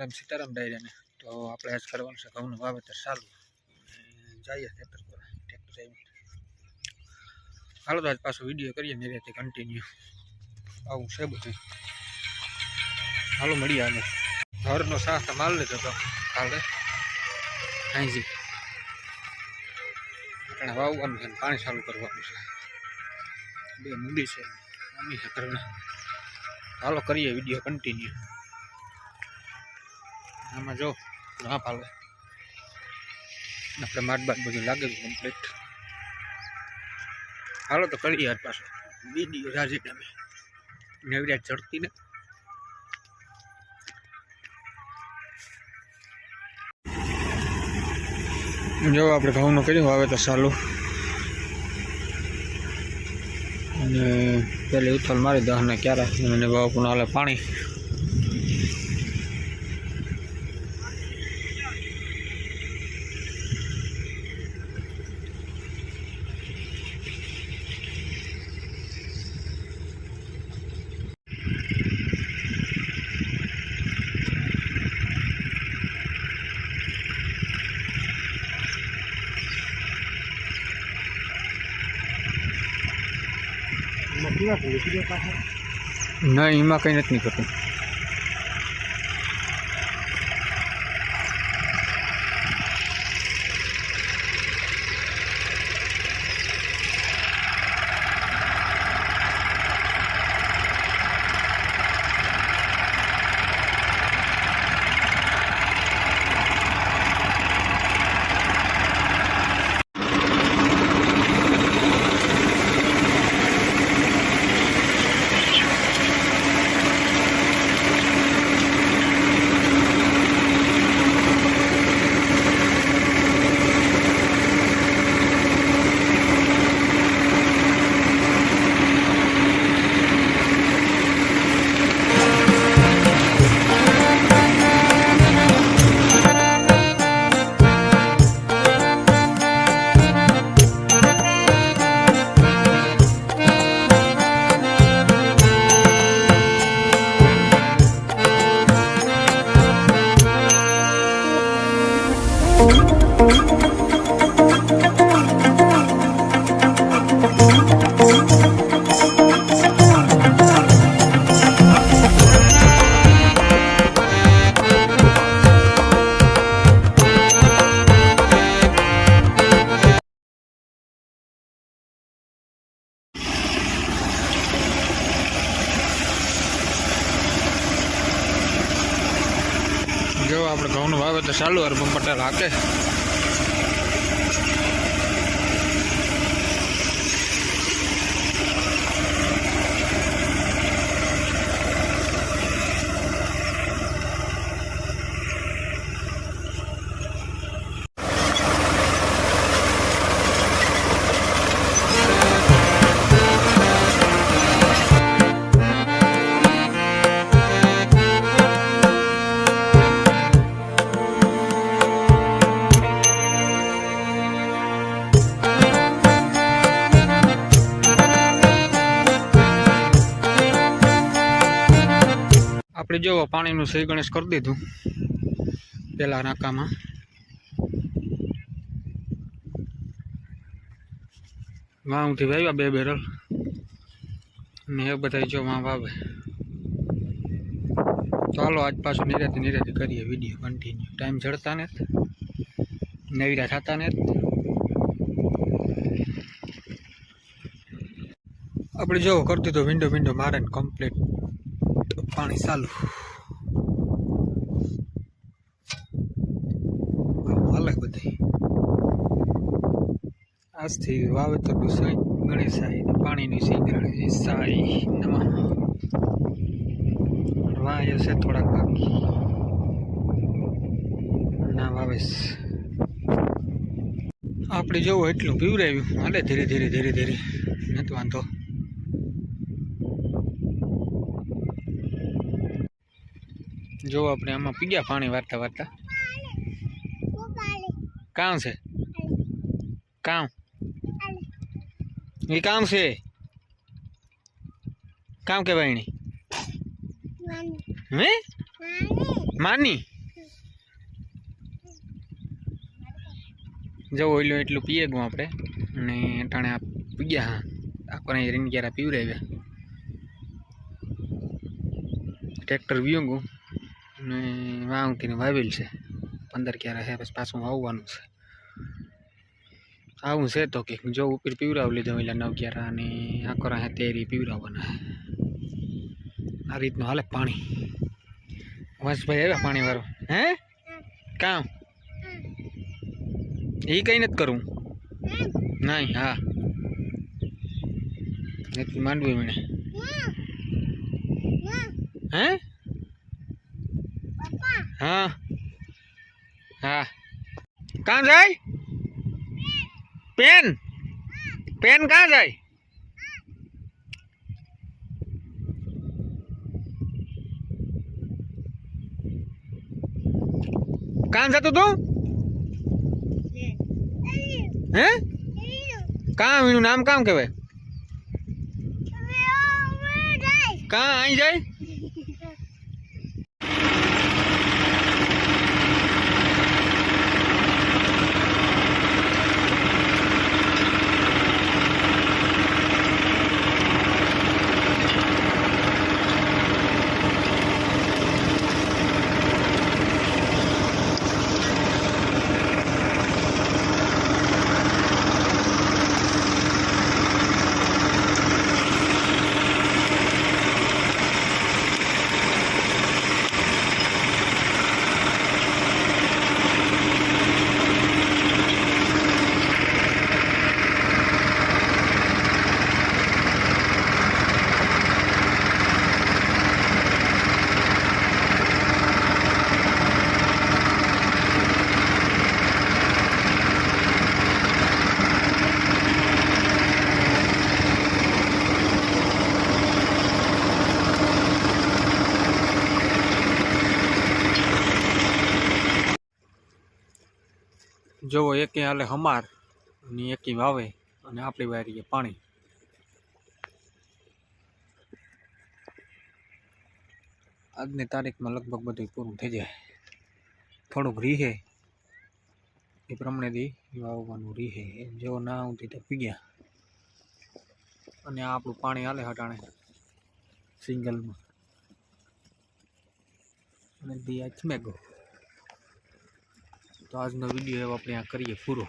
રામ સીતારામ ડાયરાને તો આપણે આજ કરવાનું છે ઘઉંનું વાવેતર ચાલુ. જઈએ ખેતર પર ટ્રેક્ટર હાલો તો આજ પાછો વીડિયો કરીએ મેરેથી કન્ટિન્યુ આવું છે બધું. હાલો મળીએ આને. ઘરનો સાસ માલ લેતો તો કાલે. હાજી. આપણે વાવવાનું છે પાણી ચાલુ કરવાનું છે. બે મૂડી છે, મમ્મી છે હાલો કરીએ વીડિયો કન્ટિન્યુ આમાં જો ના ફાવે આપણે માટ બાટ બધું લાગે કમ્પ્લીટ હાલો તો કરીએ યાર પાછો. બીજી રાજી તમે નવરાજ ચડતી ને. જો આપણે ઘઉંનું કર્યું, હવે તો સારું અને પેલી ઉથલ મારી દહને ક્યારે? અને બાપુ હાલે પાણી. નહીં એમાં કંઈ નથી નીકળતું. જો આપણે ઘઉંનું વાવેતર ચાલુ અરબમ પટેલ હાકે. જો પાણીનું સહી ગણેશ કરી દીધું પેલા નાકામાં. વાવથી વાવ્યા બે બેરલ. ને એ બધા જો વાં વાવે. ચાલો આજ પાછું નિરાતે નિરાતે કરીએ વીડિયો કન્ટિન્યુ ટાઈમ જડતા ને નવીરા થતા ને આપણે જો કરતી તો વિન્ડો વિન્ડો મારે કમ્પ્લીટ પાણી ચાલુ. હાલે બધી આજથી વાવેતરનું સાઈ ગણેશાઈ ને પાણીની સી ગણેશાઈ નમઃ. વાય હશે થોડાક બાકી. ના વાવેશ આપણે જોવું એટલું પીવરાવ્યું હાલે ધીરે ધીરે ધીરે ધીરે. નથી વાંધો. જો આપણે આમાં પીગ્યા પાણી વાર્તા વાર્તા? કામ છે? કામ? એ કામ છે? કામ કે ભાઈ હે? માની? જવું ઓઈલો એટલું પીએ ગયું આપણે. અને અટાણે આ પી ગયા હા આપણે રીંગ ક્યારે પીવરાવ્યા? ટ્રેક્ટર વ્યૂ ગયું. અને વાવતીને વાવેલ છે. પંદર ક્યારે છે, પછી પાછું વાવવાનું છે. આવું છે તો કે જો ઉપર પીવરાવ લીધો એટલે નવ ક્યારા અને આકોરા હે તેરી પીવરાવવાના આ રીતનું હાલે પાણી. વંશભાઈ આવ્યા પાણી વાળો હે? કામ? એ કઈ નથી કરવું. નહીં, હા. એટલી માંડવી મને હે? હા હા કાં જાય પેન પેન કાં જાય કાં જતું તું હે કાં એનું નામ કામ કહેવાય કાં અહીં જાય જોવો એકે હાલે હમારની એકી વાવે અને આપણી વારીએ પાણી. આજની તારીખમાં લગભગ બધું પૂરું થઈ જાય. થોડુંક રીહે. એ પ્રમાણેથી વાવવાનું રીહે. જો ના આવતી તો પી ગયા. અને આ આપણું પાણી હાલે હટાણે સિંગલમાં. અને દી આચમેગો તો આજનો વીડિયો આપણે આ કરીએ પૂરો.